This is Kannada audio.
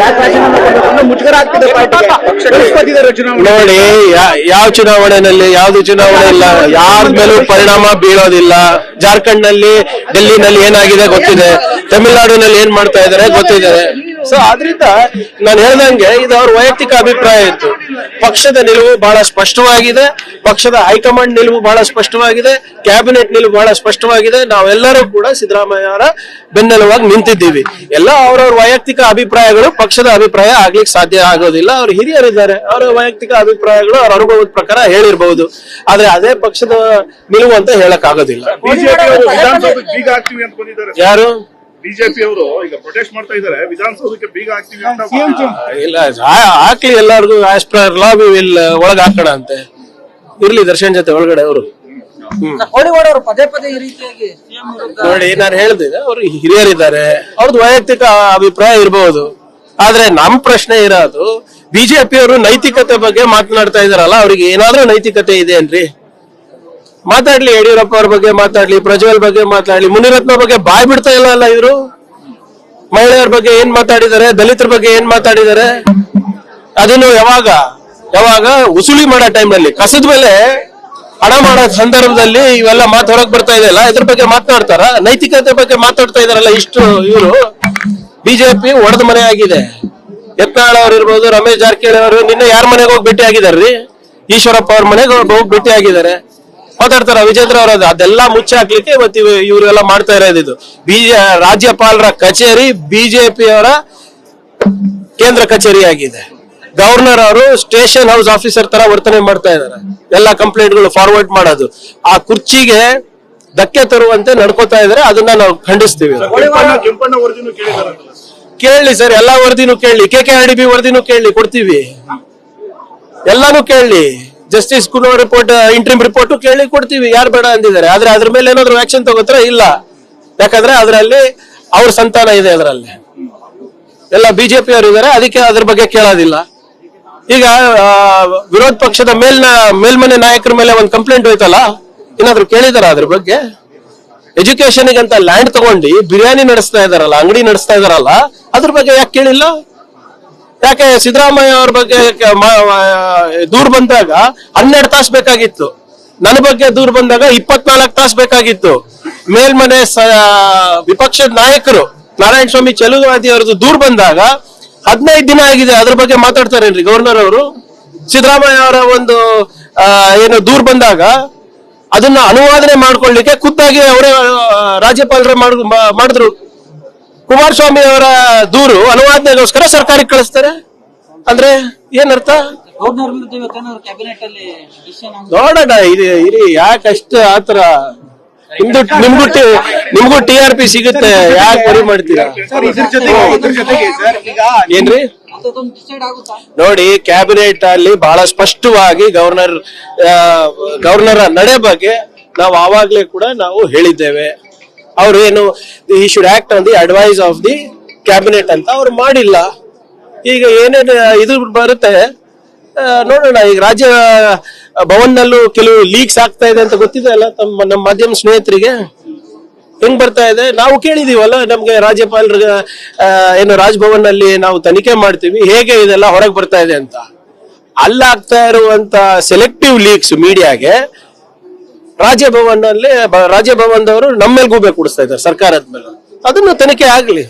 ಯಾಕೆ ರಾಜೀನಾಮೆ ಮುಜುಗರ ಆಗ್ತಿದೆ ಪಾರ್ಟಿಗೆ. ಚುನಾವಣೆ. ನೋಡಿ ಯಾವ ಚುನಾವಣೆನಲ್ಲಿ ಯಾವ್ದು ಚುನಾವಣೆ ಇಲ್ಲ ಯಾರ ಮೇಲೂ ಪರಿಣಾಮ ಬೀಳೋದಿಲ್ಲ. ಜಾರ್ಖಂಡ್ನಲ್ಲಿ ಡೆಲ್ಲಿನಲ್ಲಿ ಏನಾಗಿದೆ ಗೊತ್ತಿದೆ. ತಮಿಳುನಾಡಿನಲ್ಲಿ ಏನ್ ಮಾಡ್ತಾ ಇದಾರೆ ಗೊತ್ತಿದೆ. ಸೊ ಆದ್ರಿಂದ ನಾನು ಹೇಳ್ದಂಗೆ ಇದು ಅವ್ರ ವೈಯಕ್ತಿಕ ಅಭಿಪ್ರಾಯ ಇತ್ತು. ಪಕ್ಷದ ನಿಲುವು ಬಹಳ ಸ್ಪಷ್ಟವಾಗಿದೆ. ಪಕ್ಷದ ಹೈಕಮಾಂಡ್ ನಿಲುವು ಬಹಳ ಸ್ಪಷ್ಟವಾಗಿದೆ. ಕ್ಯಾಬಿನೆಟ್ ನಿಲುವು ಬಹಳ ಸ್ಪಷ್ಟವಾಗಿದೆ. ನಾವೆಲ್ಲರೂ ಕೂಡ ಸಿದ್ದರಾಮಯ್ಯ ಅವರ ಬೆನ್ನೆಲುವಾಗಿ ನಿಂತಿದ್ದೀವಿ. ಎಲ್ಲ ಅವರವ್ರ ವೈಯಕ್ತಿಕ ಅಭಿಪ್ರಾಯಗಳು ಪಕ್ಷದ ಅಭಿಪ್ರಾಯ ಆಗ್ಲಿಕ್ಕೆ ಸಾಧ್ಯ ಆಗೋದಿಲ್ಲ. ಅವ್ರು ಹಿರಿಯರಿದ್ದಾರೆ ಅವರ ವೈಯಕ್ತಿಕ ಅಭಿಪ್ರಾಯಗಳು ಅವ್ರ ಅನುಭವದ ಪ್ರಕಾರ ಹೇಳಿರ್ಬಹುದು ಆದ್ರೆ ಅದೇ ಪಕ್ಷದ ನಿಲುವು ಅಂತ ಹೇಳಕ್ ಆಗೋದಿಲ್ಲ ಯಾರು? ಬಿಜೆಪಿ ಅವರು ಈಗ ಪ್ರೊಟೆಸ್ಟ್ ಮಾಡ್ತಾ ಇದ್ದಾರೆ. ವಿಧಾನಸೌಧಕ್ಕೆ ಬೀಗ ಹಾಕ್ತೀವಿ ಅಂತ ಇಲ್ಲ ಹಾಕ್ಲಿ ಎಲ್ಲಾರ್ಗು as per law we will ಒಳಗ್ ಹಾಕೋಣ ಅಂತೆ. ಇರ್ಲಿ ದರ್ಶನ್ ಜೊತೆ ಒಳಗಡೆ ಅವರು. ಕೋಳಿವಾಡ ಅವರು ಪದೇ ಪದೇ ಈ ರೀತಿಯಾಗಿ ನೋಡಿ ನಾನು ಹೇಳ್ತಿದ್ದೆ ಅವ್ರು ಹಿರಿಯರಿದ್ದಾರೆ. ಅವ್ರದ್ದು ವೈಯಕ್ತಿಕ ಅಭಿಪ್ರಾಯ ಇರಬಹುದು ಆದ್ರೆ ನಮ್ ಪ್ರಶ್ನೆ ಇರೋದು ಬಿಜೆಪಿ ಅವರು ನೈತಿಕತೆ ಬಗ್ಗೆ ಮಾತನಾಡ್ತಾ ಇದಾರಲ್ಲ ಅವ್ರಿಗೆ ಏನಾದ್ರೂ ನೈತಿಕತೆ ಇದೆ ಏನ್ರಿ ಮಾತಾಡ್ಲಿ ಯಡಿಯೂರಪ್ಪ ಅವ್ರ ಬಗ್ಗೆ ಮಾತಾಡ್ಲಿ, ಪ್ರಜ್ವಲ್ ಬಗ್ಗೆ ಮಾತಾಡ್ಲಿ, ಮುನಿರತ್ನ ಬಗ್ಗೆ ಬಾಯ್ ಬಿಡ್ತಾ ಇಲ್ಲ ಅಲ್ಲ ಇವರು ಮಹಿಳೆಯರ ಬಗ್ಗೆ ಏನ್ ಮಾತಾಡಿದ್ದಾರೆ, ದಲಿತರ ಬಗ್ಗೆ ಏನ್ ಮಾತಾಡಿದ್ದಾರೆ? ಅದನ್ನು ಯಾವಾಗ? ಯಾವಾಗ? ಉಸುಲಿ ಮಾಡೋ ಟೈಮ್ನಲ್ಲಿ ಕಸದ ಮೇಲೆ ಹಣ ಮಾಡೋ ಸಂದರ್ಭದಲ್ಲಿ ಇವೆಲ್ಲ ಮಾತು ಹೊರಗ್ ಬರ್ತಾ ಇದೆಯಲ್ಲ ಇದ್ರ ಬಗ್ಗೆ ಮಾತನಾಡ್ತಾರ? ನೈತಿಕತೆ ಬಗ್ಗೆ ಮಾತಾಡ್ತಾ ಇದಾರಲ್ಲ ಇಷ್ಟು ಇವರು. ಬಿಜೆಪಿ ಒಡೆದ ಮನೆ ಆಗಿದೆ. ಯತ್ನಾಳ್ ಅವ್ರು ಇರ್ಬೋದು, ರಮೇಶ್ ಜಾರಕಿಹೊಳಿ ಅವರು ನಿನ್ನೆ ಯಾರ ಮನೆಗೆ ಹೋಗಿ ಭೇಟಿ ಆಗಿದಾರ್ರಿ? ಈಶ್ವರಪ್ಪ ಅವ್ರ ಮನೆಗೆ ಹೋಗಿ ಭೇಟಿ ಆಗಿದ್ದಾರೆ. ಮಾತಾಡ್ತಾರ ವಿಜೇಂದ್ರ ಅವರ ಅದೆಲ್ಲ ಮುಚ್ಚಿ ಹಾಕ್ಲಿಕ್ಕೆ ಇವತ್ತು ಇವರೆಲ್ಲ ಮಾಡ್ತಾ ಇರೋದು ಬಿಜೆ ರಾಜ್ಯಪಾಲರ ಕಚೇರಿ ಬಿಜೆಪಿ ಅವರ ಕೇಂದ್ರ ಕಚೇರಿ ಆಗಿದೆ ಗವರ್ನರ್ ಅವರು ಸ್ಟೇಷನ್ ಹೌಸ್ ಆಫೀಸರ್ ತರ ವರ್ತನೆ ಮಾಡ್ತಾ ಇದ್ದಾರೆ ಎಲ್ಲ ಕಂಪ್ಲೇಂಟ್ಗಳು ಫಾರ್ವರ್ಡ್ ಮಾಡೋದು. ಆ ಕುರ್ಚಿಗೆ ಧಕ್ಕೆ ತರುವಂತೆ ನಡ್ಕೋತಾ ಇದಾರೆ. ಅದನ್ನ ನಾವು ಖಂಡಿಸ್ತೀವಿ ಕೇಳಿ ಸರ್ ಎಲ್ಲಾ ವರದಿನೂ ಕೇಳಿ. K K R D B ವರದಿನೂ ಕೇಳಿ ಕೊಡ್ತೀವಿ. ಎಲ್ಲಾನು ಕೇಳಿ. Justice Kunha report interim report ಕೇಳಿ ಕೊಡ್ತೀವಿ. ಯಾರು ಬೇಡ ಅಂದಿದ್ದಾರೆ. ಆದ್ರೆ ಅದ್ರ ಮೇಲೆ ಏನಾದ್ರು ಆಕ್ಷನ್ ತಗೋತಾರ? ಇಲ್ಲ. ಯಾಕಂದ್ರೆ ಅದರಲ್ಲಿ ಅವ್ರ ಸಂತಾನ ಇದೆ ಅದರಲ್ಲಿ. ಎಲ್ಲ ಬಿಜೆಪಿ ಅವರು ಇದಾರೆ. ಅದಕ್ಕೆ ಅದ್ರ ಬಗ್ಗೆ ಕೇಳೋದಿಲ್ಲ. ಈಗ ವಿರೋಧ ಪಕ್ಷದ ಮೇಲ್ನ, ಮೇಲ್ಮನೆ ನಾಯಕರ ಮೇಲೆ ಒಂದು ಕಂಪ್ಲೇಂಟ್ ಹೋಯ್ತಲ್ಲ, ಏನಾದ್ರು ಕೇಳಿದಾರ ಅದ್ರ ಬಗ್ಗೆ? ಎಜುಕೇಶನ್ ಅಂತ ಲ್ಯಾಂಡ್ ತಗೊಂಡು ಬಿರಿಯಾನಿ ನಡೆಸ್ತಾ ಇದಾರಲ್ಲ, ಅಂಗಡಿ ನಡೆಸ್ತಾ ಇದಾರಲ್ಲ, ಅದ್ರ ಬಗ್ಗೆ ಯಾಕೆ ಕೇಳಿಲ್ಲ? ಯಾಕೆ ಸಿದ್ದರಾಮಯ್ಯ ಅವ್ರ ಬಗ್ಗೆ ದೂರ್ ಬಂದಾಗ ಹನ್ನೆರಡು ತಾಸು ಬೇಕಾಗಿತ್ತು. ನನ್ನ ಬಗ್ಗೆ ದೂರ್ ಬಂದಾಗ ಇಪ್ಪತ್ನಾಲ್ಕು ತಾಸು ಬೇಕಾಗಿತ್ತು. ಮೇಲ್ಮನೆ ವಿಪಕ್ಷದ ನಾಯಕರು ನಾರಾಯಣ ಸ್ವಾಮಿ ಚೆಲುವಾದಿ ಅವ್ರದ್ದು ದೂರ್ ಬಂದಾಗ ಹದಿನೈದು ದಿನ ಆಗಿದೆ, ಅದ್ರ ಬಗ್ಗೆ ಮಾತಾಡ್ತಾರೇನ್ರಿ ಗವರ್ನರ್ ಅವರು? ಸಿದ್ದರಾಮಯ್ಯ ಅವರ ಒಂದು ಏನು ದೂರ್ ಬಂದಾಗ ಅದನ್ನ ಅನುವಾದನೆ ಮಾಡ್ಕೊಳ್ಳಿಕ್ಕೆ ಖುದ್ದಾಗಿ ಅವರೇ ರಾಜ್ಯಪಾಲರ ಮಾಡ್- ಮಾಡಿದ್ರು. ಕುಮಾರಸ್ವಾಮಿ ಅವರ ದೂರು ಅನುವಾದನೆಗೋಸ್ಕರ ಸರ್ಕಾರಕ್ಕೆ ಕಳಿಸ್ತಾರೆ? ಅಂದ್ರೆ ಏನರ್ಥ? ನೋಡೋಣ ಇದು ಇರಿ ಯಾಕಷ್ಟು ಆತರ ನಿಮ್ದು ನಿಮ್ಗೂ ಟಿ ನಿಮ್ಗೂ ಟಿ ಆರ್ ಪಿ ಸಿಗುತ್ತೆ ಯಾಕೆ ವರಿ ಮಾಡ್ತೀರಾ? ಏನ್ರಿ? ನೋಡಿ ಕ್ಯಾಬಿನೆಟ್ ಅಲ್ಲಿ ಬಹಳ ಸ್ಪಷ್ಟವಾಗಿ ಗವರ್ನರ್ ಗವರ್ನರ್ ನಡೆ ಬಗ್ಗೆ ನಾವು ಆವಾಗ್ಲೇ ಕೂಡ ನಾವು ಹೇಳಿದ್ದೇವೆ. ಅವ್ರು ಏನು ಈ should act on the advice of the cabinet ಅಂತ ಅವ್ರು ಮಾಡಿಲ್ಲ. ಈಗ ಏನೇನು ಇದು ಬರುತ್ತೆ ನೋಡೋಣ, ಈಗ ರಾಜ್ಯ ಭವನ್ನಲ್ಲೂ ಕೆಲವು ಲೀಕ್ಸ್ ಆಗ್ತಾ ಇದೆ ಅಂತ ಗೊತ್ತಿದೆ ಅಲ್ಲ, ತಮ್ಮ, ನಮ್ಮ ಮಾಧ್ಯಮ ಸ್ನೇಹಿತರಿಗೆ? ಹೆಂಗ್ ಬರ್ತಾ ಇದೆ? ನಾವು ಕೇಳಿದೀವಲ್ಲ, ನಮ್ಗೆ ರಾಜ್ಯಪಾಲರ ಏನು ರಾಜ್ಭವನ್ ಅಲ್ಲಿ ನಾವು ತನಿಖೆ ಮಾಡ್ತೀವಿ, ಹೇಗೆ ಇದೆಲ್ಲ ಹೊರಗೆ ಬರ್ತಾ ಇದೆ ಅಂತ. ಅಲ್ಲಾಗ್ತಾ ಇರುವಂತ ಸೆಲೆಕ್ಟಿವ್ ಲೀಕ್ಸ್ ಮೀಡಿಯಾಗೆ ರಾಜ್ಯಭವನ್ ಅಲ್ಲಿ ರಾಜ್ಯಭವನದವರು ನಮ್ಮ ಮೇಲೆ ಗೂಬೆ ಕೂಡಿಸ್ತಾ ಇದ್ದಾರೆ ಸರ್ಕಾರದ ಮೇಲೆ. ಅದನ್ನು ತನಿಖೆ ಆಗ್ಲಿ.